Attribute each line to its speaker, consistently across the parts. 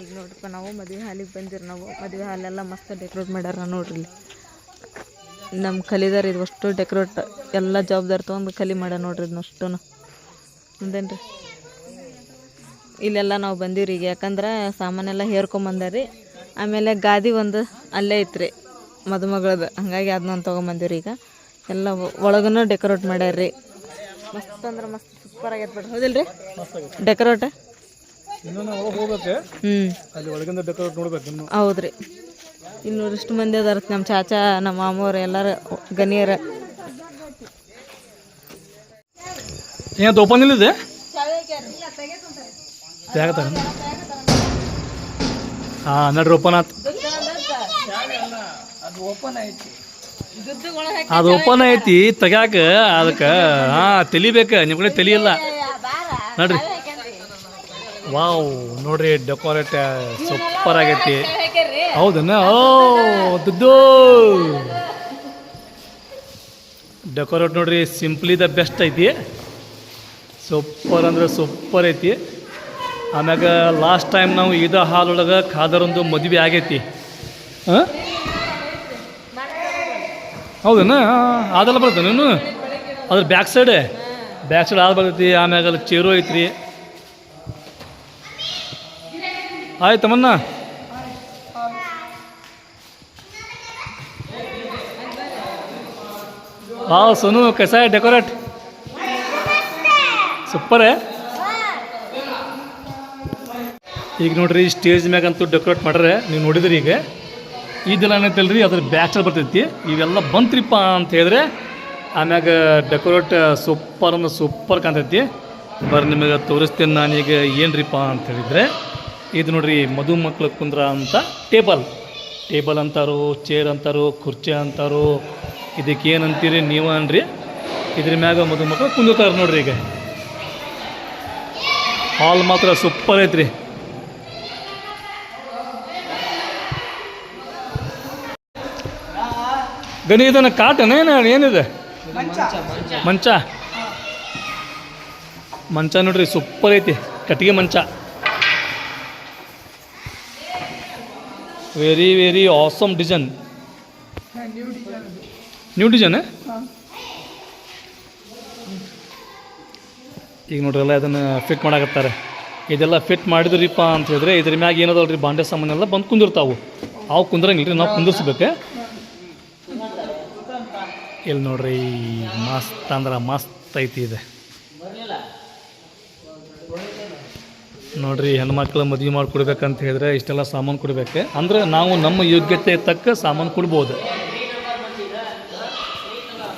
Speaker 1: ಈಗ ನೋಡ್ರಪ್ಪ ನಾವು ಮದುವೆ ಹಾಲಿಗೆ ಬಂದಿರ ನಾವು. ಮದುವೆ ಹಾಲೆಲ್ಲ ಮಸ್ತ್ ಡೆಕೋರೇಟ್ ಮಾಡ್ಯಾರ ನೋಡ್ರಿ ಇಲ್ಲಿ. ನಮ್ಮ ಕಲಿದಾರ ಇದು ಅಷ್ಟು ಡೆಕೋರೇಟ್ ಎಲ್ಲ ಜವಾಬ್ದಾರಿ ತೊಗೊಂಡು ಕಲಿ ಮಾಡ್ಯಾರ ನೋಡ್ರಿ ಇದನ್ನ ಅಷ್ಟೂ ಅಂದೇನ್ರಿ ಇಲ್ಲೆಲ್ಲ ನಾವು ಬಂದೀವಿ ಈಗ ಯಾಕಂದ್ರೆ ಸಾಮಾನೆಲ್ಲ ಹೇರ್ಕೊಂಬಂದಾರಿ ಆಮೇಲೆ ಗಾದಿ ಒಂದು ಅಲ್ಲೇ ಐತ್ರಿ ಮದುಮಗಳದು. ಹಂಗಾಗಿ ಅದನ್ನ ತೊಗೊಂಬಂದಿವ್ರಿ ಈಗ. ಎಲ್ಲ ಒಳಗೂ ಡೆಕೋರೇಟ್ ಮಾಡ್ಯಾರ್ರಿ. ಮಸ್ತ್ ಅಂದ್ರೆ ಮಸ್ತ್ ಸೂಪರ್ ಆಗೈತೆ ಬಿಡ್ರಿ. ರೀ ಡೆಕೋರೇಟ್
Speaker 2: ಇನ್ನೂ ನಾವು ಹೋಗ್ಬೇಕು
Speaker 1: ಹ್ಞೂ
Speaker 2: ಅಲ್ಲಿ ಒಳಗಿಂದ ಬೇಕಾದ್ರೆ ನೋಡ್ಬೇಕು ಇನ್ನು.
Speaker 1: ಹೌದ್ರಿ. ಇಲ್ಲಿ ನೋಡಿಷ್ಟು ಮಂದಿ ಅದಾರ ನಮ್ಮ ಚಾಚಾ ನಮ್ಮ ಮಾಮವ್ರು ಎಲ್ಲರೂ ಗನಿಯರ
Speaker 2: ಏನಂತ ಓಪನ್ ಇಲ್ಲಿದೆ? ತೆಗತಾರ ಹಾಂ ನಡ್ರಿ ಓಪನ್ ಆತು. ಅದು ಓಪನ್ ಐತಿ ತೆಗ್ಯಾಕ ಅದಕ್ಕೆ ಹಾಂ ತಲಿಬೇಕ ನಿಮ್ಮ ಕಡೆ ತೆಲಿಯಿಲ್ಲ. ನೋಡ್ರಿ. ವಾವ್ ನೋಡ್ರಿ ಡೆಕೋರೇಟ್ ಸೂಪರ್ ಆಗೈತಿ. ಹೌದನ್ನ ಓ ದುಡ್ಡು ಡೆಕೋರೇಟ್ ನೋಡ್ರಿ ಸಿಂಪ್ಲಿ ದ ಬೆಸ್ಟ್ ಐತಿ. ಸೂಪರ್ ಅಂದ್ರೆ ಸೂಪರ್ ಐತಿ. ಆಮ್ಯಾಗ ಲಾಸ್ಟ್ ಟೈಮ್ ನಾವು ಇದ ಹಾಲ್ ಒಳಗೆ ಖಾದರೊಂದು ಮದುವೆ ಆಗೈತಿ. ಹಾಂ? ಹೌದನ? ಅದೆಲ್ಲ ಬರ್ತೇನೆ ಅದ್ರ ಬ್ಯಾಕ್ ಸೈಡ್ ಬ್ಯಾಕ್ ಸೈಡ್ ಆದ ಬರ್ತೈತಿ ಆಮ್ಯಾಗ ಅಲ್ಲಿ ಚೇರು ಐತ್ರಿ. ಆಯ್ತಮ್ಮನ್ನ ಹಾಂ ಸೋನು, ಕಸಾಯ, ಡೆಕೋರೇಟ್. ಸೂಪರ್ ಈಗ ನೋಡ್ರಿ ಸ್ಟೇಜ್ ಮ್ಯಾಗಂತೂ ಡೆಕೋರೇಟ್ ಮಾಡ್ರೆ, ನೀವು ನೋಡಿದ್ರಿ ಈಗ? ಇದೆಲ್ಲ ಏನೈತಲ್ರಿ, ಅದ್ರ ಬ್ಯಾಚಲ್ ಬರ್ತೈತಿ. ಇವೆಲ್ಲ ಬಂತ್ರಿಪ್ಪ ಅಂತ ಹೇಳಿದ್ರೆ, ಆಮ್ಯಾಗ ಡೆಕೋರೇಟ್ ಸೂಪರ್ ಅಂದ್ರೆ ಸೂಪರ್ ಕಾಣ್ತೈತಿ. ಬರ್ರಿ ನಿಮಗೆ ತೋರಿಸ್ತೀನಿ ನಾನೀಗ ಏನ್ರಿಪ್ಪ ಅಂತ ಹೇಳಿದ್ರೆ. ಇದು ನೋಡ್ರಿ ಮದುಮಕ್ಳು ಕುಂದ್ರ ಅಂತ ಟೇಬಲ್. ಟೇಬಲ್ ಅಂತಾರೋ, ಚೇರ್ ಅಂತಾರೋ, ಕುರ್ಚಿ ಅಂತಾರೋ, ಇದಕ್ಕೆ ಏನಂತೀರಿ ನೀವು ಅನ್ರಿ? ಇದ್ರ ಮ್ಯಾಗ ಮದುಮಕ್ಳು ಕುಂದಿರ್ತಾರೆ ನೋಡ್ರಿ ಈಗ. ಹಾಲ್ ಮಾತ್ರ ಸೂಪರ್ ಐತ್ರಿ. ಗಣಿ, ಇದನ್ನ ಕಾಟನ ಏನು, ಏನಿದೆ? ಮಂಚ. ಮಂಚ ನೋಡ್ರಿ ಸೂಪರ್ ಐತಿ, ಕಟ್ಟಿಗೆ ಮಂಚ. Very very awesome design new design ಈಗ ನೋಡ್ರಿ, ಎಲ್ಲ ಅದನ್ನು ಫಿಟ್ ಮಾಡಾಕತ್ತಾರೆ. ಇದೆಲ್ಲ ಫಿಟ್ ಮಾಡಿದ್ರಿಪ್ಪ ಅಂತ ಹೇಳಿದ್ರೆ ಇದ್ರ ಮ್ಯಾಗ ಏನದಲ್ರಿ ಬಾಂಡೆ ಸಾಮಾನೆಲ್ಲ ಬಂದು ಕುಂದಿರ್ತಾವು. ಅವು ಕುಂದ್ರಂಗಿಲ್ಲ ರೀ ನಾವು ಕುಂದಿರ್ಸ್ಬೇಕು. ಇಲ್ಲಿ ನೋಡ್ರಿ, ಮಸ್ತ್ ಅಂದ್ರೆ ಮಸ್ತ್ ಐತಿ ಇದೆ. ನೋಡ್ರಿ, ಹೆಣ್ಮಕ್ಳು ಮದುವೆ ಮಾಡಿ ಕೊಡ್ಬೇಕಂತ ಹೇಳಿದ್ರೆ ಇಷ್ಟೆಲ್ಲ ಸಾಮಾನು ಕೊಡಬೇಕು. ಅಂದ್ರೆ ನಾವು ನಮ್ಮ ಯೋಗ್ಯತೆ ತಕ್ಕ ಸಾಮಾನು ಕೊಡ್ಬೋದು.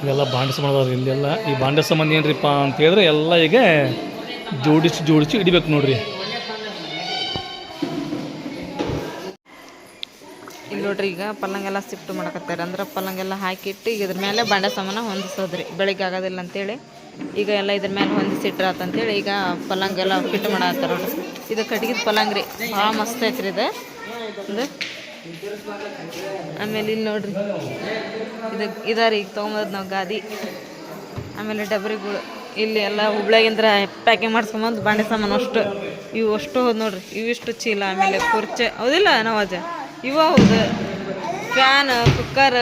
Speaker 2: ಇವೆಲ್ಲ ಬಾಂಡೆ ಸಾಮಾನು ಇಲ್ಲೆಲ್ಲ. ಈ ಬಾಂಡೆ ಸಾಮಾನು ಏನ್ರಿಪ್ಪ ಅಂತ ಹೇಳಿದ್ರೆ ಎಲ್ಲ ಈಗ ಜೋಡಿಸಿ ಜೋಡಿಸಿ ಇಡಬೇಕು ನೋಡ್ರಿ.
Speaker 1: ನೋಡ್ರಿ, ಈಗ ಪಲ್ಲಂಗೆಲ್ಲ ಶಿಫ್ಟ್ ಮಾಡಕತ್ತಾರೆ. ಅಂದ್ರೆ ಪಲ್ಲಂಗೆಲ್ಲ ಹಾಕಿಟ್ಟು ಈಗ ಇದ್ರ ಮೇಲೆ ಬಂಡೆ ಸಾಮಾನ ಹೊಂದಿಸೋದ್ರಿ. ಬೆಳಿಗ್ಗೆ ಆಗೋದಿಲ್ಲ ಅಂತೇಳಿ. ಈಗ ಎಲ್ಲ ಇದ್ರ ಮೇಲೆ ಹೊಂದಿಸಿಟ್ರಾತ ಅಂತೇಳಿ ಈಗ ಪಲ್ಲಂಗೆಲ್ಲ ಫಿಟ್ ಮಾಡತ್ತಾರ ನೋಡ್ರಿ. ಇದು ಕಟ್ಗಿದ ಪಲ್ಲಂಗ್ ರೀ. ಭಾಳ ಮಸ್ತ್ ಐತ್ರಿ ಇದು. ಇದು. ಆಮೇಲೆ ಇಲ್ಲಿ ನೋಡ್ರಿ. ಇದು ಇದಾರಿ ಈಗ ತೊಗೊಂಬದ್ ನಾವು ಗಾದಿ. ಆಮೇಲೆ ಡಬರಿಗಳು. ಇಲ್ಲಿ ಎಲ್ಲ ಹುಬ್ಳ್ಯಾಗಿಂದ್ರ ಪ್ಯಾಕಿಂಗ್ ಮಾಡ್ಸ್ಕೊಂಬಂದು ಬಾಂಡೆ ಸಾಮಾನು ಅಷ್ಟು. ಇವು ಅಷ್ಟು ಹೋದ್ ನೋಡ್ರಿ. ಇವಿಷ್ಟು ಚೀಲ ಆಮೇಲೆ ಕುರ್ಚೆ. ಹೌದಿಲ್ಲ ನವಾಜ ಇವು ಹೌದು. ಫ್ಯಾನ್ ಕುಕ್ಕರ್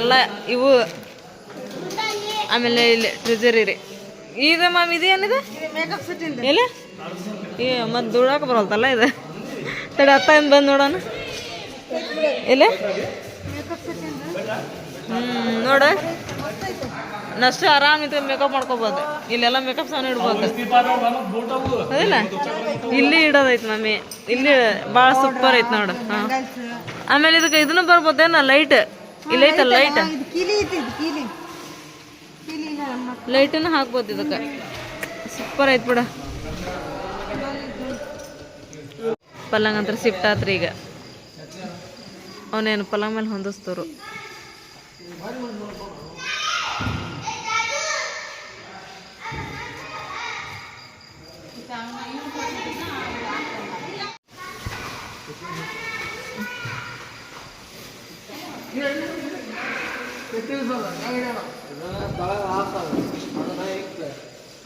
Speaker 1: ಎಲ್ಲ ಇವು. ಆಮೇಲೆ ಇಲ್ಲಿ ಟ್ರೆಜರಿ ರೀ ಇದು ಮ್ಯಾಮ್ ಇದು ಏನಿದೆ? ಇಲ್ಲ ಏ ಮತ್ತೆ ದುಡಾಕ ಬರಲ್ತಲ್ಲ ಇದು. ತಡೆ ಅತ್ತ ಏನು ಬಂದು ನೋಡೋಣ. ಇಲ್ಲ ಹ್ಞೂ ನೋಡ. ನಷ್ಟು ಆರಾಮ್ ಇದು ಮೇಕಪ್ ಮಾಡ್ಕೋಬೋದು. ಇಲ್ಲೆಲ್ಲ ಮೇಕಪ್ ಸಾಮಾನು ಇಡ್ಬೋದು. ಅದಿಲ್ಲ? ಇಲ್ಲಿ ಇಡೋದೈತೆ ಮಮ್ಮಿ ಇಲ್ಲಿ ಭಾಳ ಸೂಪರ್ ಐತೆ ನೋಡು. ಹಾಂ. ಆಮೇಲೆ ಇದಕ್ಕೆ ಇದನ್ನು ಬರ್ಬೋದೇನ ಲೈಟ್ ಇಲ್ಲಿ ಐತಲ್ಲ ಲೈಟ್ ಲೈಟನ್ನು ಹಾಕ್ಬೋದು ಇದಕ್ಕೆ. ಸೂಪರ್ ಐತೆ ಬಿಡ. ಪಲ್ಲಂಗ್ ಅಂತ ಶಿಫ್ಟ್ ಆತ್ರಿ ಈಗ. ಅವನೇನು ಪಲ್ಲಂಗ್ ಮೇಲೆ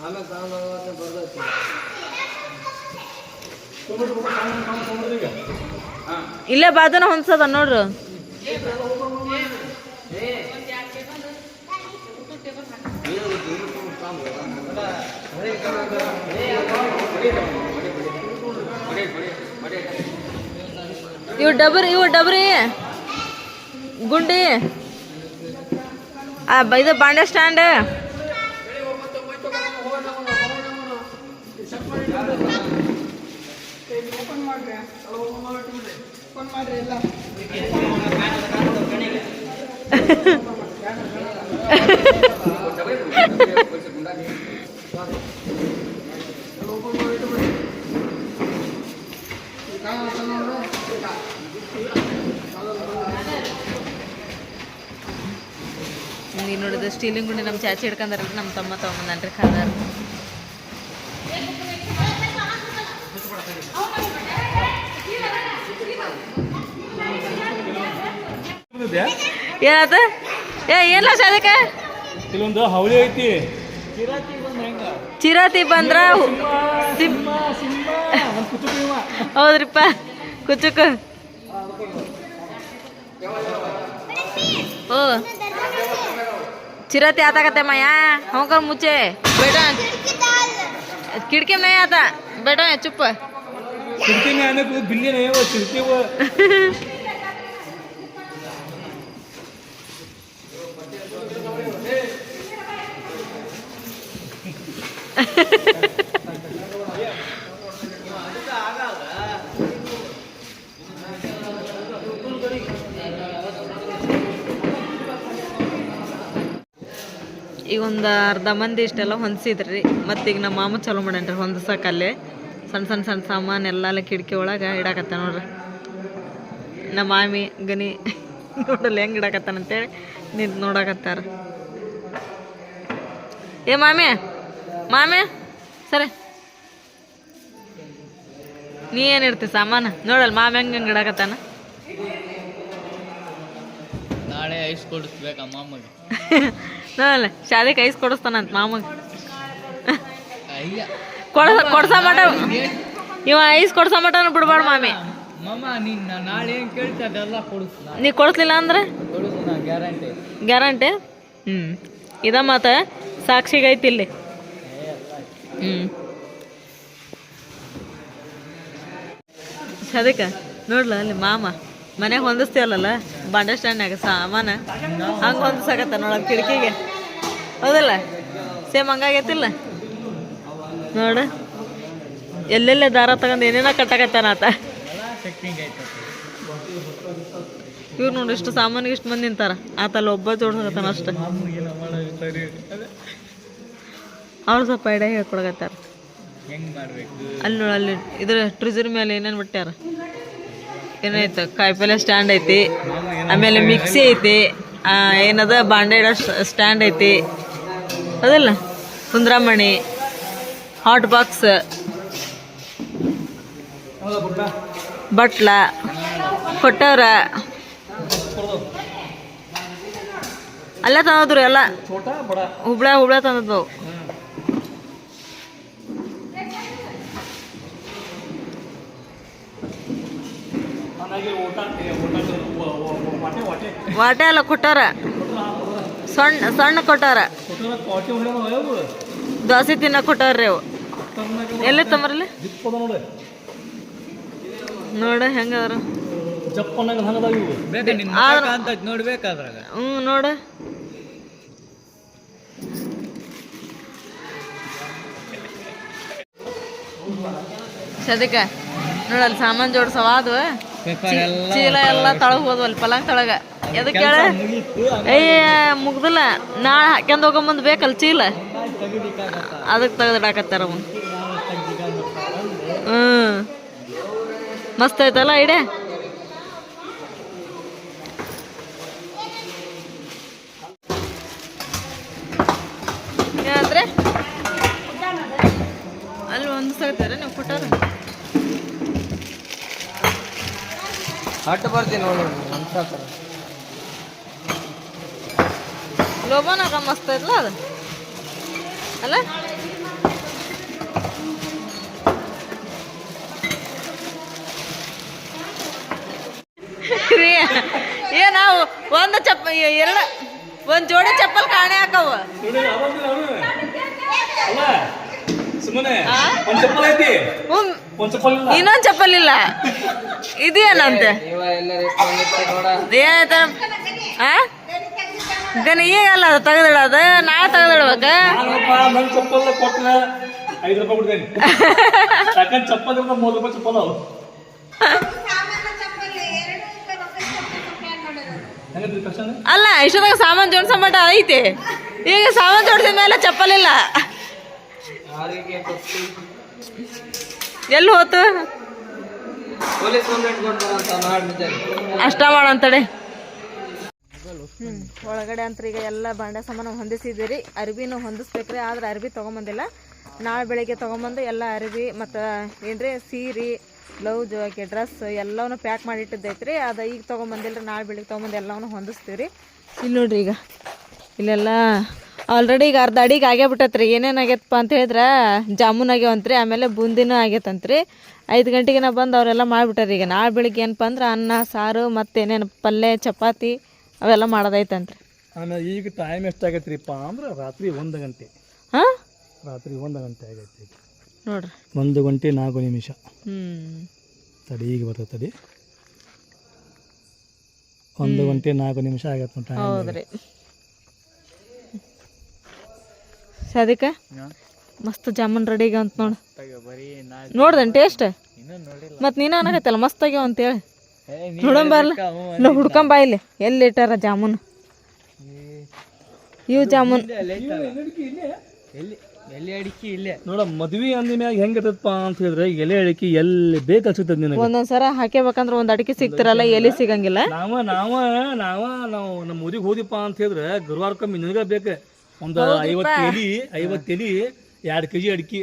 Speaker 1: ಆಮೇಲೆ ತಗೊಂಡು ಇಲ್ಲೇ ಬಾಜನ ಹೊಂದ್ಸದ ನೋಡು ಏ. ಇವು ಡಬ್ರಿ ಇವು ಡಬ್ರಿ. ಗುಂಡಿ. ಇದು ಬಾಂಡೆ ಸ್ಟ್ಯಾಂಡ್. ನೀವು ನೋಡಿದ ಸ್ಟೀಲಿಂಗ್ ಗುಂಡಿ ನಮ್ಮ ಚಾಚಿ ಹಿಡ್ಕೊಂಡಾರ ನಮ್ಮ ತಮ್ಮ ತಗೊಂಬಂದನ್ರಿ ಖಾದಾರ. ಏನಾತ? ಏ ಏನಿಲ್ಲ ಶಾದಕ್ಕೆ
Speaker 2: ಇಲ್ಲೊಂದು ಹವಳಿ ಐತಿ.
Speaker 1: ಚಿರಾತಿ ಬಂದ್ರ ಸಿಂ ಹೌದ್ರಿಪ್ಪ ಕುಚುಕ ಓ ಚಿರಾತಿ ಆತಾಕತ್ತೆ ಮಯ್ಯ ಹೋಗರ್ ಮುಚ್ಚೆ ಬೇಡ ಕಿಟಕಿ ಮೈ ಆತ ಬೇಡ ಚುಪ್ಪ
Speaker 2: खिड़की में आने को बिल्ली नहीं है वो खिड़की वो
Speaker 1: ಒಂದು ಅರ್ಧ ಮಂದಿ ಇಷ್ಟೆಲ್ಲ ಹೊಂದಿಸಿದ್ರಿ. ಮತ್ತು ಈಗ ನಮ್ಮ ಮಾಮ ಚಲೋ ಮಾಡ್ಯಾನ್ರಿ ಹೊಂದಸಕ್ಕಲ್ಲೇ ಸಣ್ಣ ಸಣ್ಣ ಸಣ್ಣ ಸಾಮಾನು ಎಲ್ಲ ಕಿಟಕಿ ಒಳಗೆ ಇಡಾಕತ್ತ ನೋಡ್ರಿ. ನಮ್ಮ ಮಾಮಿ ಗನಿ ನೋಡಲ್ಲ ಹೆಂಗೆ ಇಡಾಕತ್ತಾನಂತೇಳಿ ನಿಂತು ನೋಡಾಕತ್ತಾರ. ಏ ಮಾಮಿ ಮಾಮಿ ಸರಿ. ನೀ ಏನು ಇಡ್ತಿ ಸಾಮಾನು? ನೋಡಲ್ಲ ಮಾಮಿ ಹೆಂಗೆ ಹಂಗೆ ಇಡಕತ್ತಾನ?
Speaker 3: ನಾಳೆ ಐಸ್ ಕೊಡಿಸ್ಬೇಕಾ ಮಾಮಗೆ.
Speaker 1: ನೋಡಲ್ಲ ಶಾಲೆಗೆ ಐಸ್ ಕೊಡಿಸ್ತಾನಂತ ಮಾಮಗ
Speaker 3: ಕೊಡಸ
Speaker 1: ಕೊಡ್ಸ ಕೊಡ್ಸ ಮಟ ಇವ ಐಸ್ ಕೊಡ್ಸ ಮಟನ ಬಿಡ್ಬಾರ್ದು ಮಾಮಿ.
Speaker 3: ನೀ.
Speaker 1: ಕೊಡಿಸ್ಲಿಲ್ಲ ಅಂದ್ರೆ?
Speaker 3: ಗ್ಯಾರಂಟಿ.
Speaker 1: ಹ್ಞೂ ಇದ ಮಾತ ಸಾಕ್ಷಿಗೈತಿ ಇಲ್ಲಿ. ಹ್ಞೂ ಅದಕ್ಕೆ ನೋಡ್ಲ ಅಲ್ಲಿ ಮಾಮ? ಮನೆಗೆ ಹೊಂದಿಸ್ತೀವಲ್ಲ ಬಾಂಡೆ ಸ್ಟ್ಯಾಂಡ್ನಾಗ ಸಾಮಾನ. ಹಂಗೆ ಹೊಂದಿಸಾಗತ್ತ ನೋಡ ಕಿಟಕಿಗೆ. ಹೌದಲ್ಲ? ಸೇಮ್ ಹಂಗಾಗೈತಿಲ್ಲ ನೋಡು. ಎಲ್ಲೆಲ್ಲ ದಾರ ತಗೊಂಡು ಏನೇನೋ ಕಟ್ಟಕತ್ತಾನ ಆತ. ಇವ್ರು ನೋಡಿ ಇಷ್ಟು ಸಾಮಾನಿಗೆ ಇಷ್ಟು ಮಂದಿ ನಿಂತಾರ. ಆತಲ್ಲಿ ಒಬ್ಬ ಜೋಡ್ಸಕತ್ತಾನ ಅಷ್ಟೆ. ಅವ್ರು ಸ್ವಲ್ಪ ಐಡಿಯಾ ಹೇಳ್ಕೊಡಕತ್ತಾರ. ಅಲ್ಲಿ ನೋಡಿ ಅಲ್ಲಿ ಇದ್ರ ಟ್ರಿಜರ್ ಮೇಲೆ ಏನೇನು ಬಿಟ್ಟಾರ ಏನಾಯ್ತು ಕಾಯಿಪಲ್ಯ ಸ್ಟ್ಯಾಂಡ್ ಐತಿ. ಆಮೇಲೆ ಮಿಕ್ಸಿ ಐತಿ. ಏನದ? ಬಾಂಡೆ ಸ್ಟ್ಯಾಂಡ್ ಐತಿ. ಅದಲ್ಲ? ಕುಂದ್ರಮಣಿ ಹಾಟ್ ಬಾಕ್ಸ್ ಬಟ್ಲ. ಕೊಟ್ಟವ್ರ. ಅಲ್ಲ ತಂದದ್ರಿ ಎಲ್ಲ. ಹುಬ್ಳ ಹುಬ್ಳ ತಂದದ್ದು.
Speaker 2: ವಾಟೆ
Speaker 1: ಎಲ್ಲ ಕೊಟ್ಟಾರ. ಸಣ್ಣ ಸಣ್ಣ ಕೊಟ್ಟಾರ. ದೋಸೆ ತಿನ್ನ ಕೊಟ್ಟಾರ್ರಿ ಅವು. ಎಲ್ಲಿ ತಮ್ಮರಲ್ಲಿ?
Speaker 2: ನೋಡಿ
Speaker 1: ನೋಡ ಹೆಂಗದ್ರ
Speaker 3: ಹ್ಮ್
Speaker 1: ಹ್ಞೂ ನೋಡ. ಸದ್ಯಕ್ಕ ನೋಡಲ್ಲಿ ಸಾಮಾನು ಜೋಡ್ಸವ ಅದು.
Speaker 3: ಪೇಪರ್ ಎಲ್ಲ
Speaker 1: ಚೀಲ ಎಲ್ಲ ತಳಗ್ ಹೋದ್ವಲ್ಲಿ ಪಲಂಗ್ ತಳಗ. ಎದಕ್ಕೆ ಹೇಳ? ಏಯ್ ಮುಗ್ದಿಲ್ಲ. ನಾಳೆ ಹಾಕ್ಯಂದು ಹೋಗಂಬಂದ್ ಬೇಕಲ್ಲ ಚೀಲ? ಅದಕ್ಕೆ ತೆಗೆದಿಡಾಕತ್ತಾರ ಅವ್ನು. ಹ್ಞೂ ಮಸ್ತ್ ಐತಲ್ಲ ಐಡೆ ಏನಂದ್ರೆ ಅಲ್ಲಿ ಒಂದು ಸಾಕ್ತಾರೆ ನೀವು ಕೊಟ್ಟಾರ?
Speaker 3: ಅಟ್ಟು ಬರ್ತೀನಿ ನೋಡಿ ಅನ್ಸಾತಾರೆ
Speaker 1: ಲೋಬನ ಮಸ್ತ್ ಐತಲ್ಲ ಅದು? ಅಲ್ಲ? ರೀ ಏ ನಾವು ಒಂದು ಚಪ್ಪ ಎರಡು ಒಂದು ಜೋಡಿ ಚಪ್ಪಲ್ ಕಾಣೆ ಹಾಕವ.
Speaker 2: ಸುಮ್ಮನೆ. ಒಂದ್ ಚಪ್ಪಲ್ ಐತಿ.
Speaker 1: ಹ್ಮ್.
Speaker 2: ಒಂದ್ ಚಪ್ಪಲ್ ಇಲ್ಲ.
Speaker 1: ಇನ್ನೊಂದ್ ಚಪ್ಪಲ್ ಇಲ್ಲ. ಇದೇನಂತೆ? ಗನ ಈಗಲ್ಲ ಅದು ತೆಗೆದಿಡೋದು? ನಾಳೆ ತೆಗೆದಿಡ್ಬೇಕ?
Speaker 2: ನಾನಪ್ಪ ನನ್ ಚಪ್ಪಲ್ ಕೊಟ್ರೆ ಐದು ರೂಪಾಯಿ ಕೊಡ್ತೇನೆ. ಯಾಕಂದ್ರೆ ಚಪ್ಪಲ್ ಇದ್ರೆ ಮೂರು ರೂಪಾಯಿ ಚಪ್ಪಲ್. ಅವು ಹೆಂಗೈತಿ ಕಷ್ಟ
Speaker 1: ಅಲ್ಲ ಇಷ್ಟದಾಗ ಸಾಮಾನ್ ಜೋಡ್ಸೋ ಮಟ್ಟ ಐತಿ. ಈಗ ಸಾಮಾನ್ ಜೋಡಿಸಿದ ಮೇಲೆ ಚಪ್ಪಲ್ ಇಲ್ಲ. ಎಲ್ಲಿ ಹೋತು? ಅಷ್ಟ ಮಾಡಂತಡೆ ಒಳಗಡೆ ಅಂತ ಈಗ ಎಲ್ಲ ಬಾಂಡೆ ಸಾಮಾನು ಹೊಂದಿಸಿದ್ದೀರಿ. ಅರ್ಬಿನೂ ಹೊಂದಿಸ್ಬೇಕ್ರಿ ಆದ್ರೆ ಅರ್ಬಿ ತಗೊಂಬಂದಿಲ್ಲ. ನಾಳೆ ಬೆಳಿಗ್ಗೆ ತಗೊಂಬಂದು ಎಲ್ಲ ಅರ್ಬಿ ಮತ್ತು ಏನ್ರಿ ಸೀರೆ ಬ್ಲೌಸ್ ಆಕೆ ಡ್ರೆಸ್ ಎಲ್ಲವನ್ನು ಪ್ಯಾಕ್ ಮಾಡಿ ಇಟ್ಟಿದ್ದೈತ್ರಿ ಅದು ಈಗ ತೊಗೊಂಬಂದಿಲ್ಲ ರೀ ನಾಳೆ ಬೆಳಿಗ್ಗೆ ತೊಗೊಂಬಂದು ಎಲ್ಲವನ್ನು ಹೊಂದಿಸ್ತೀವಿ ರೀ ಇಲ್ಲಿ ನೋಡ್ರಿ ಈಗ. ಇಲ್ಲೆಲ್ಲ ಆಲ್ರೆಡಿ ಈಗ ಅರ್ಧ ಅಡಿಗೆ ಆಗೇ ಬಿಟ್ಟತ್ರಿ ಏನೇನು ಆಗೈತಪ್ಪ ಅಂತ ಹೇಳಿದ್ರೆ ಜಾಮೂನ್ ಆಗ್ಯಾವಂತ್ರಿ ಆಮೇಲೆ ಬೂಂದಿನೂ ಆಗೈತಂತ್ರಿ ಐದು ಗಂಟೆಗೆ ನಾ ಬಂದು ಅವರೆಲ್ಲ ಮಾಡಿಬಿಟ್ಟಾರೆ. ಈಗ ನಾಳೆ ಬೆಳಿಗ್ಗೆ ಏನಪ್ಪ ಅಂದ್ರೆ ಅನ್ನ ಸಾರು ಮತ್ತು ಏನೇನು ಪಲ್ಯ ಚಪಾತಿ ಅವೆಲ್ಲ ಮಾಡೋದೈತಂತ್ರಿ.
Speaker 2: ಈಗ ಟೈಮ್ ಎಷ್ಟಾಗೈತ್ರಿಪ್ಪ ಅಂದ್ರೆ ರಾತ್ರಿ ಒಂದು ಗಂಟೆ.
Speaker 1: ಹಾಂ?
Speaker 2: ರಾತ್ರಿ ಒಂದು ಗಂಟೆ ಆಗೈತಿ
Speaker 1: ನೋಡ್ರಿ.
Speaker 2: ಒಂದು ಗಂಟೆ ನಾಲ್ಕು ನಿಮಿಷ.
Speaker 1: ಹ್ಞೂ
Speaker 2: ತಡಿ ಈಗ ಬರ್ತದೆ ತಡಿ. ಒಂದು ಗಂಟೆ ನಾಲ್ಕು ನಿಮಿಷ ಆಗತ್ತೆ
Speaker 1: ಹೌದ್ರಿ. ಸದಿಕ ಮಸ್ತ್ ಜಾಮೂನ್ ರೆಡಿ ಆಗ್ಯಾವ ಅಂತ ನೋಡು.
Speaker 3: ಬರೀ ನಾ
Speaker 1: ನೋಡ್ದನ್ ಟೇಸ್ಟ್
Speaker 3: ಮತ್ ನೀನ
Speaker 1: ಮತ್ತು ನೀನು ಅನ್ನಕತ್ತಲ್ಲ ಮಸ್ತ್ ಆಗ್ಯಾವ ಅಂತೇಳಿ
Speaker 3: ನೀ
Speaker 1: ನೋಡಂಬರ್ಲ ಇಲ್ಲ ಹುಡ್ಕೊಂಬ ಇಲ್ಲಿ. ಎಲ್ಲಿ ಇಟ್ಟಾರ ಜಾಮೂನ್? ಇವು ಜಾಮೂನ್.
Speaker 3: ಎಲೆ ಅಡಿಕೆ ಇಲ್ಲೇ.
Speaker 2: ನೋಡ ಮದ್ವಿ ಅಂದ ಮ್ಯಾಗ ಹೆಂಗಿರ್ತದಪ್ಪ ಅಂತ ಹೇಳಿದ್ರೆ ಎಲೆ ಅಡಿಕೆ ಎಲ್ಲಿ ಬೇಕು ನಿನಗೆ.
Speaker 1: ಒಂದೊಂದ್ ಸರ ಹಾಕೇಬೇಕಂದ್ರ ಒಂದ್ ಅಡಿಕೆ ಸಿಗ್ತಿರಲ್ಲ ಎಲ್ಲಿ ಸಿಗಂಗಿಲ್ಲ.
Speaker 2: ನಾವ ನಾವ ನಾವ ನಾವು ನಮ್ಮ ಊರಿಗೆ ಹೋದಿಪ್ಪ ಅಂತ ಹೇಳಿದ್ರೆ ಗುರುವಾರಕ್ಕೊಮ್ಮೆ ನಿನಗ ಬೇಕು. ಒಂದು ಐವತ್ತು ಎಲಿ ಐವತ್ತು ಎಲಿ ಎರಡು ಕೆಜಿ ಅಡಿಕೆ.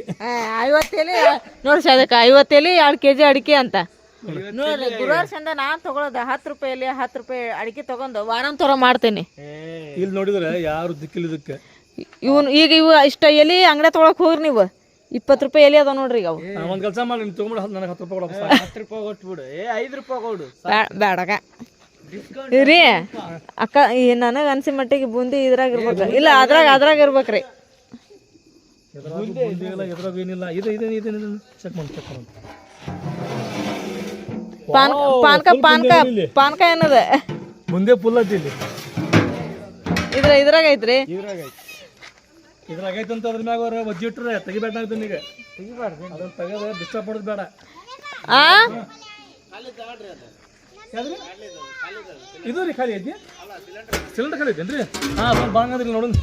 Speaker 1: ಐವತ್ತು ಎಲೆ ನೋಡಿ ಅದಕ್ಕೆ ಐವತ್ತು ಎಲೆ ಎರಡು ಕೆಜಿ ಅಡಿಕೆ ಅಂತ. ನೋಡ್ರಿ ಗುರುವಾರ ಚಂದ ನಾನ್ ತಗೊಳೋದ ಹತ್ತು ರೂಪಾಯಿ ಎಲೆ ಹತ್ತು ರೂಪಾಯಿ ಅಡಿಕೆ ತಗೊಂಡು ವಾರಾಂತರ ತೋರ ಮಾಡ್ತೇನೆ.
Speaker 2: ಇಲ್ಲಿ ನೋಡಿದ್ರೆ ಯಾರು ದಿಕ್ಕಿಲ್ಲ ಇದಕ್ಕೆ
Speaker 1: ಇವನ್ ಈಗ ಇವು ಇಷ್ಟ ಎಲಿ ಅಂಗಡಿ ತಗೊಳಕ್ ಹೋಗ್ರಿ ನೀವು. ಇಪ್ಪತ್ತು ರೂಪಾಯಿ ಎಲೆ ಅದಾವ ನೋಡ್ರಿ ಈಗ ಅವು.
Speaker 2: ಒಂದು ಕೆಲಸ ಮಾಡಿ ನೀನು ತೊಗೊಂಬಿಡು ನನಗೆ ಹತ್ತು ರೂಪಾಯಿ ಕೊಡಪ್ಪ
Speaker 3: ಹತ್ತು ರೂಪಾಯಿ ಕೊಟ್ಬಿಡು. ಏ ಐದು ರೂಪಾಯಿ ಕೊಡು
Speaker 1: ಬ್ಯಾಡಗ. ರೀ ಅಕ್ಕ ನನಗೆ ಅನ್ಸಿ ಮಟ್ಟಿಗೆ ಬೂಂದಿ ಇದ್ರಾಗ ಇರ್ಬೇಕು ಇಲ್ಲ ಅದ್ರಾಗ ಅದ್ರಾಗ ಇರ್ಬೇಕ್ರಿ.
Speaker 2: ರೀ ಬುಂದಿ ಇಲ್ಲ ಎದ್ರಾಗೂ ಏನಿಲ್ಲ ಇದು ಇದು ಇದು ಇದು ಚೆಕ್ ಮಾಡಿ ಚೆಕ್ ಮಾಡಿ
Speaker 1: ಪಾನ್ ಪಾನ್ಕ ಪಾನ್ಕ ಪಾನ್ಕ ಏನದ?
Speaker 2: ಮುಂದೆ ಫುಲ್ ಐತಿ ಇಲ್ಲಿ.
Speaker 1: ಇದ್ರ ಇದ್ರಾಗ ಐತ್ರಿ.
Speaker 3: ಇದ್ರಾಗ ಐತಿ
Speaker 2: ಇದ್ರಾಗ ಐತೆ ಅಂತ ಅದ್ರ ಮ್ಯಾಗ ಅವ್ರ ಬಜ್ಜಿ ತೆಗಿಬೇಕಾಗ್ತದೆ ತೆಗಿಬೇಡ ಈಗ
Speaker 3: ತೆಗಿಬಾರ್ದು
Speaker 2: ಅದನ್ನ ತೆಗೆದ ಡಿಸ್ಟರ್ಬ್ ಮಾಡೋದು ಬೇಡ.
Speaker 1: ಆ?
Speaker 2: ಯಾವ್ದ್ರಿ? ಇದು ರೀ ಖಾಲಿ ಐತಿ? ಸಿಲಿಂಡರ್ ಖಾಲಿ ಐತೇನ್ರಿ? ಹಾಂ ಸ್ವಲ್ಪ ಬಾಂಗದ್ರಿ ನೋಡೋಣ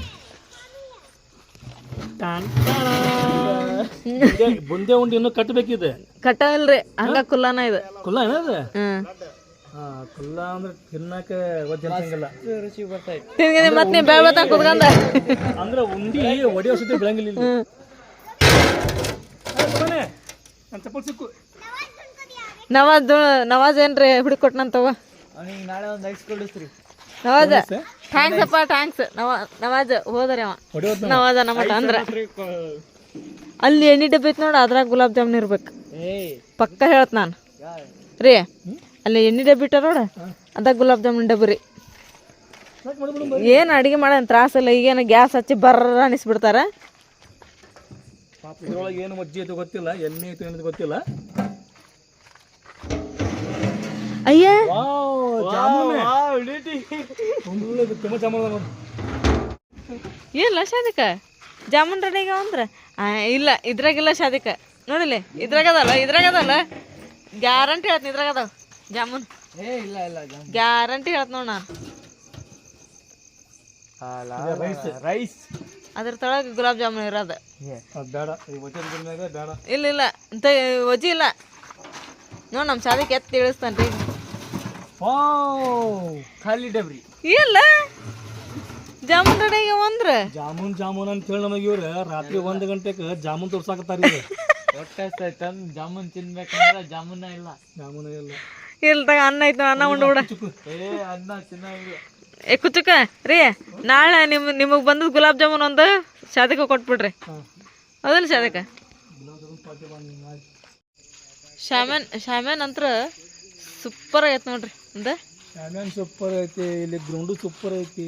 Speaker 2: ಬುಂದೆ ಉಂಡಿ ಇನ್ನೂ ಕಟ್ಟಬೇಕಿದೆ
Speaker 1: ಕಟ್ಟಲ್ರಿ ಹಂಗ ಕುಲ್ಲಾನ ಇದು.
Speaker 2: ಕುಲ್ಲ ಏನದ ಕುಲ್ಲ ಅಂದ್ರೆ ತಿನ್ನಕ ಒಜ್ಜೆ ಅನ್ಸಂಗಿಲ್ಲ
Speaker 3: ರುಚಿ ಬರ್ತೈತಿ
Speaker 1: ತಿನ್ಗಿನಿ ಮತ್ ನೀ ಕುತ್ಕೊಂಡ
Speaker 2: ಅಂದ್ರೆ ಉಂಡಿ ಒಡೆಯೋ ಸುದ್ದಿ ಬೆಳಂಗಿಲ್ಲ ಚಪ್ಪಲ್ ಸಿಕ್ಕು.
Speaker 1: ನವಾಜ್ ನವಾಜ್ ಏನ್ರಿ ಹುಡುಕ್ ಕೊಟ್ನಂತವ?
Speaker 3: ಅವ್ನಿಗೆ ನಾಳೆ ಒಂದು ಐಸ್ ಕೊಡಿಸ್ರಿ
Speaker 1: ನವಾಜ್ ಥ್ಯಾಂಕ್ಸ್ ಅಪ್ಪ ಥ್ಯಾಂಕ್ಸ್ ನವ ನವಾಜ್ ಹೋದ್ರಿ ಅವ. ನವಾಜ ನಮ್ಮ ಅಂದ್ರ ಅಲ್ಲಿ ಎಣ್ಣೆ ಡಬ್ಬಿ ಐತಿ ನೋಡ ಅದ್ರಾಗ ಗುಲಾಬ್ ಜಾಮೂನ್ ಇರ್ಬೇಕು.
Speaker 3: ಏಯ್.
Speaker 1: ಪಕ್ಕ ಹೇಳತ್ ನಾನು. ರೀ ಅಲ್ಲಿ ಎಣ್ಣೆ ಡಬ್ಬಿ ಇಟ್ಟ ನೋಡ ಅದಾಗ ಗುಲಾಬ್ ಜಾಮೂನ್ ಡಬ್ಬಿ ರೀ. ಏನು ಅಡಿಗೆ ಮಾಡೋಣ ತ್ರಾಸಿಲ್ಲ ಈಗೇನು ಗ್ಯಾಸ್ ಹಚ್ಚಿ ಬರ್ರ ಅನಿಸ್ಬಿಡ್ತಾರ.
Speaker 2: ಪಾಪ ಇದ್ರೊಳಗೆ ಏನು ಮಜ್ಜಿ ಐತೆ ಗೊತ್ತಿಲ್ಲ ಎಣ್ಣೆ ಐತೆ ಗೊತ್ತಿಲ್ಲ.
Speaker 1: ಅಯ್ಯ. ಇಲ್ಲ ಶಾದಿಕ? ಜಾಮೂನ್ ರೆಡಿ ಆಗ್ಯಾವ ಅಂದ್ರ? ಇಲ್ಲ ಇದ್ರಾಗಿಲ್ಲ ಶಾದಿಕ. ನೋಡಿಲಿ ಇದ್ರಾಗದಲ್ಲ ಇದ್ರಾಗದಲ್ಲ. ಇದ್ರಾಗ ಅದಲ್ಲ ಗ್ಯಾರಂಟಿ ಹೇಳ್ತೀನಿ ಇದ್ರಾಗ ಅದಾವ ಜಾಮೂನ್.
Speaker 3: ಏ ಇಲ್ಲ ಇಲ್ಲ
Speaker 1: ಗ್ಯಾರಂಟಿ ಹೇಳ್ತ ನೋಡ ನಾನು.
Speaker 3: ರೈಸ್
Speaker 1: ಅದ್ರ ತೊಳಗೆ ಗುಲಾಬ್ ಜಾಮೂನ್ ಇರೋದು. ಇಲ್ಲ ಇಲ್ಲ ಅಂತ ವಜಿ ಇಲ್ಲ. ನೋಡ್ ನಮ್ಮ ಶಾದಿಕ್ ಎತ್ತಿ ಇಳಿಸ್ತಾನೆ ರೀ
Speaker 2: ವಾವ್
Speaker 3: ಖಾಲಿ ಡಬ್ರಿ.
Speaker 1: ಇಲ್ಲ. ಜಾಮೂನ್ ರೆಡಿ ಒಂದ್ರ?
Speaker 2: ಜಾಮೂನ್ ಜಾಮೂನ್ ಅಂತ ಹೇಳಿ ನಮಗೆ ಇವ್ರು. ರಾತ್ರಿ ಒಂದ್ ಗಂಟೆಗೆ ಜಾಮೂನ್ ತೋರ್ಸಾಕತ್ತಾರ ಇದು
Speaker 3: ಹೊಟ್ಟೆ ತಂದು ಜಾಮೂನ್ ತಿನ್ಬೇಕಂದ್ರೆ ಜಾಮೂನ ಇಲ್ಲ.
Speaker 2: ಜಾಮೂನ ಇಲ್ಲ.
Speaker 1: ಇಲ್ಲ ತಗ ಅನ್ನ ಐತ ಅನ್ನ ಉಂಡು ಬಿಡ.
Speaker 3: ಏ ಅನ್ನ ಚೆನ್ನಾಗಿದೆ
Speaker 1: ಏ ಕುಚುಕ ರೀ ನಾಳೆ ನಿಮ್ ನಿಮಗೆ ಬಂದದ ಗುಲಾಬ್ ಜಾಮೂನ್ ಒಂದು ಶಾದಕ ಕೊಟ್ಬಿಡ್ರಿ. ಅದಲ್ಲ ಶಾದಕ್ಕೆ ಶಾಮನ್ ಶಾಮ್ಯಾನ್ ಅಂತ್ರ ಸೂಪರ್ ಆಗೈತೆ ನೋಡ್ರಿ. ಅಂದ?
Speaker 2: ಶಾಮ್ಯಾನ್ ಸೂಪರ್ ಐತಿ ಇಲ್ಲಿ ಗ್ರೌಂಡು ಸೂಪರ್ ಐತಿ.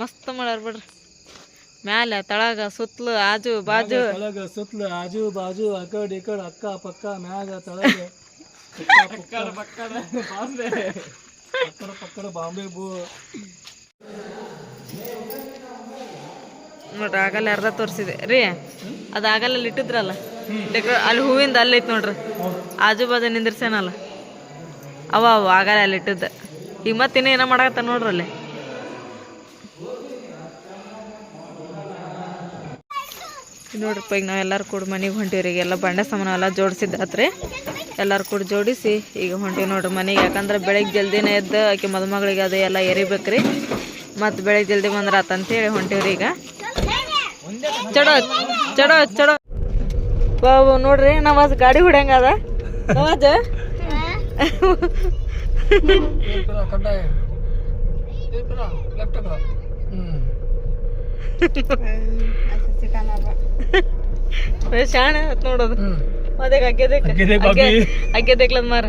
Speaker 1: ಮಸ್ತ್ ಮಾಡ್ಯಾರ ಬಿಡ್ರಿ. ಮ್ಯಾಲೆ ತಳಗ ಸುತ್ತಲು ಆಜು ಬಾಜು.
Speaker 2: ಕೆಳಗ ಸುತ್ತಲು ಆಜು ಬಾಜು ಆ ಕಡೆ ಈ ಕಡೆ ಅಕ್ಕ ಪಕ್ಕ ಮ್ಯಾಗ ತಳಗ. ಪಕ್ಕಡ ಪಕ್ಕಡ ಬಾಂಬೆ. ಬೂ.
Speaker 1: ನೋಡ್ರಿ ಆಗಲ್ಲ ಅರ್ಧ ತೋರಿಸಿದೆ. ರೀ ಅದಾಗಲ್ಲ ಆಗಲ್ಲ ಅಲ್ಲಿ ಇಟ್ಟಿದ್ರಲ್ಲ? ಡೆಕೋರ ಅಲ್ಲಿ ಹೂವಿಂದ ಅಲ್ಲಿ ಐತೆ ನೋಡ್ರಿ. ಆಜು ಬಾಜು ನಿಂದಿರ್ಸೇನಲ್ಲ? ಅವ ಅವ ಆಗಲ್ಲ ಅಲ್ಲಿ ಇಟ್ಟಿದ್ದ. ಈಗ ಮತ್ತೆ ಇನ್ನೂ ಏನೋ ಮಾಡಕತ್ತ ನೋಡ್ರಿ ಅಲ್ಲಿ. ನೋಡ್ರಿಪ್ಪ, ಈಗ ನಾವು ಎಲ್ಲರೂ ಕೂಡ ಮನೆಗೆ ಹೊಂಟೀವ್ರಿ. ಈಗ ಎಲ್ಲ ಬಂಡೆ ಸಾಮಾನು ಎಲ್ಲ ಜೋಡಿಸಿದ್ದಾತ್ರಿ. ಎಲ್ಲರೂ ಕೂಡ ಜೋಡಿಸಿ ಈಗ ಹೊಂಟೀವಿ ನೋಡ್ರಿ ಮನೆಗೆ. ಯಾಕಂದ್ರೆ ಬೆಳಗ್ಗೆ ಜಲ್ದಿನೇ ಎದ್ದು ಆಕೆ ಮದುಮಗಳಿಗೆ ಅದು ಎಲ್ಲ ಎರಿಬೇಕ್ರಿ ಮತ್ತು ಬೆಳಗ್ಗೆ ಜಲ್ದಿ ಬಂದ್ರೆ ಆತಂತೇಳಿ ಹೊಂಟೀವ್ರಿ ಈಗ. ಚಡೋ ಚಡೋ ಚಡೋ ನೋಡ್ರಿ, ನವಾಜ್ ಗಾಡಿ ಹೊಡ್ಯಂಗದ ನವಾಜ್?
Speaker 2: ಕಡ್ಡಾಯ. ಲೆಫ್ಟ್
Speaker 1: ಶಾಣೆ ನೋಡೋದು. ಅದೇ ಅಗ್ಗೆ
Speaker 2: ಅಗ್ಗೆದೆ ಬಾಬಿ.
Speaker 1: ಅಗ್ಗೆ ದೇಕ್ಲದ್ ಮಾರ